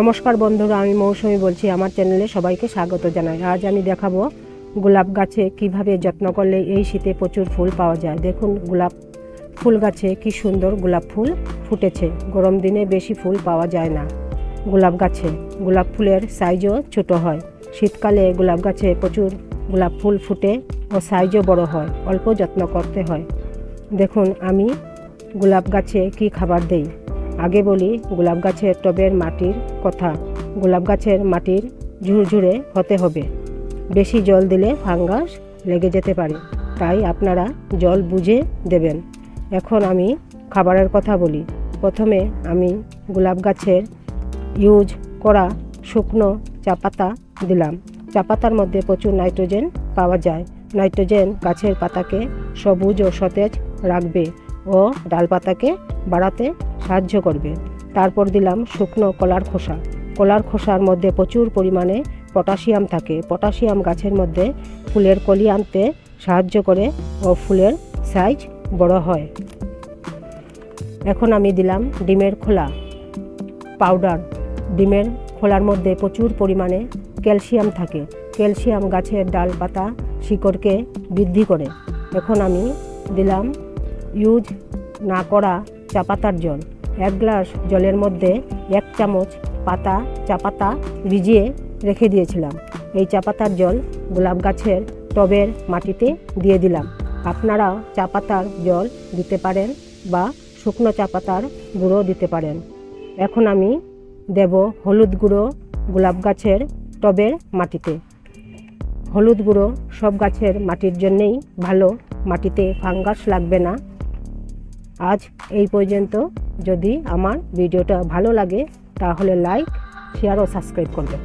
নমস্কার বন্ধুরা, আমি মৌসুমি বলছি। আমার চ্যানেলে সবাইকে স্বাগত জানাই। আজ আমি দেখাবো গোলাপ গাছে কীভাবে যত্ন করলে এই শীতে প্রচুর ফুল পাওয়া যায়। দেখুন গোলাপ ফুল গাছে কি সুন্দর গোলাপ ফুল ফুটেছে। গরম দিনে বেশি ফুল পাওয়া যায় না গোলাপ গাছে। গোলাপ ফুলের সাইজও ছোট হয়। শীতকালে গোলাপ গাছে প্রচুর গোলাপ ফুল ফুটে ও সাইজও বড় হয়। অল্প যত্ন করতে হয়। দেখুন, আমি গোলাপ গাছে কি খাবার দেই? আগে বলি, গোলাপ গাছের টবের মাটির কথা। গোলাপ গাছের মাটির ঝুরঝুরে হতে হবে। বেশি জল দিলে ফাঙ্গাস লেগে যেতে পারে। তাই আপনারা জল বুঝে দেবেন। এখন আমি খাবারের কথা বলি। প্রথমে আমি গোলাপ গাছের ইউজ করা শুকনো চা পাতা দিলাম। চা পাতার মধ্যে প্রচুর নাইট্রোজেন পাওয়া যায়। নাইট্রোজেন গাছের পাতাকে সবুজ ও সতেজ রাখবে ও ডালপাতাকে বাড়াতে সাহায্য করবে। তারপর দিলাম শুকনো কলার খোসা। কলার খোসার মধ্যে প্রচুর পরিমাণে পটাশিয়াম থাকে। পটাশিয়াম গাছের মধ্যে ফুলের কলি আনতে সাহায্য করে ও ফুলের সাইজ বড় হয়। এখন আমি দিলাম ডিমের খোলা পাউডার। ডিমের খোলার মধ্যে প্রচুর পরিমাণে ক্যালসিয়াম থাকে। ক্যালসিয়াম গাছের ডাল পাতা শিকড়কে বৃদ্ধি করে। এখন আমি দিলাম ইউজ না করা চা পাতার জল। এক গ্লাস জলের মধ্যে এক চামচ পাতা, চা পাতা ভিজিয়ে রেখে দিয়েছিলাম। এই চা পাতার জল গোলাপ গাছের টবের মাটিতে দিয়ে দিলাম। আপনারা চা পাতার জল দিতে পারেন বা শুকনো চা পাতার গুঁড়ো দিতে পারেন। এখন আমি দেব হলুদ গুঁড়ো গোলাপ গাছের টবের মাটিতে। হলুদ গুঁড়ো সব গাছের মাটির জন্যেই ভালো। মাটিতে ফাঙ্গাস লাগবে না। আজ এই পর্যন্ত। যদি আমার ভিডিওটা ভালো লাগে তাহলে লাইক শেয়ার ও সাবস্ক্রাইব করবেন